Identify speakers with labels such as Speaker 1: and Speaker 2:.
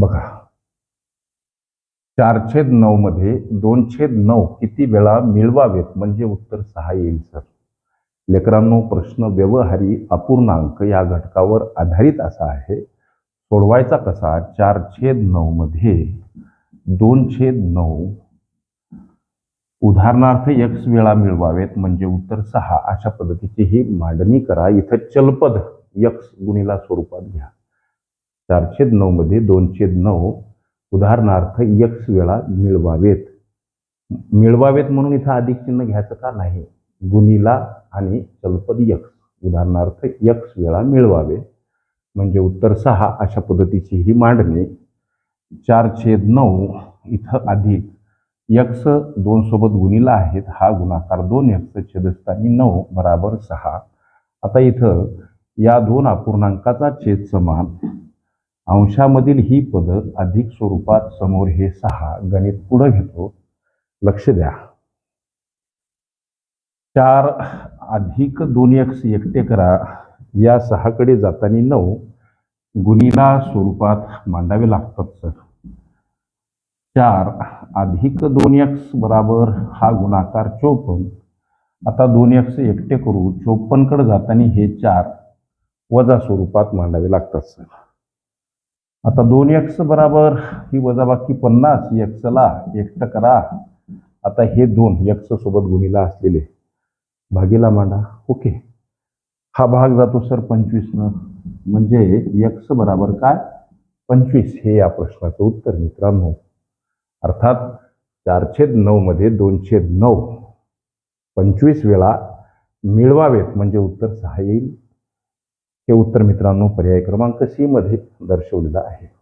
Speaker 1: बघा. चार छेद नऊ मध्ये दोन छेद नऊ किती वेळा मिळवावेत म्हणजे उत्तर सहा येईल सर? लेकरांनो प्रश्न व्यवहारी अपूर्णांक या घटकावर आधारित असा आहे. सोडवायचा कसा? चार छेद नऊ मध्ये दोन छेद नऊ उदाहरणार्थ एक्स वेळा मिळवावेत म्हणजे उत्तर सहा. अशा पद्धतीची ही मांडणी करा. इथं चलपद यक्स गुणीला स्वरूपात घ्या. चारछेद नऊमध्ये मध्ये दोनछेद नऊ. उदाहरणार्थ यक्स वेळा मिळवावेत. मिळवावेत म्हणून इथं अधिक चिन्ह घ्यायचं का नाही? गुणीला आणि चलपद यक्स उदाहरणार्थ यक्स वेळा मिळवावे. म्हणजे उत्तर सहा अशा पद्धतीची ही मांडणी. चार छेद नऊ इथं अधिक. यक्स दोन सोबत गुणिला आहेत. हा गुणाकार दोन यक्स छेदस्थानी नऊ बराबर सहा. आता इथं या दोन अपूर्णांकाचा छेद समान. अंशामधील ही पदं अधिक स्वरूपात समोर हे सहा गणित पुढं घेतो. लक्ष द्या. चार अधिक दोन एक्स एकटे करा. या सहाकडे जाताना नऊ गुणीला स्वरूपात मांडावे लागतात सर. चार अधिक दोन एक्स बराबर हा गुणाकार चोपन्न. आता दोन एक्स एकटे करू. चोपन्नकडे जाताना हे चार वजा स्वरूपात मांडावे लागतात सर. आता दोन एक्स बराबर ही वजाबाकी पन्नास एक्सला एकटं करा. आता हे दोन एक्स सोबत गुणीला असलेले भागीला मांडा. ओके. हा भाग जातो सर पंचवीसनं. म्हणजे एक्स बराबर काय? पंचवीस हे या प्रश्नाचं उत्तर मित्रांनो. अर्थात चारशे नऊमध्ये दोनशे नऊ. पंचवीस वेळा मिळवावेत म्हणजे उत्तर सहा येईल. हे उत्तर मित्रांनो पर्याय क्रमांक सी मध्ये दर्शवलेलं आहे.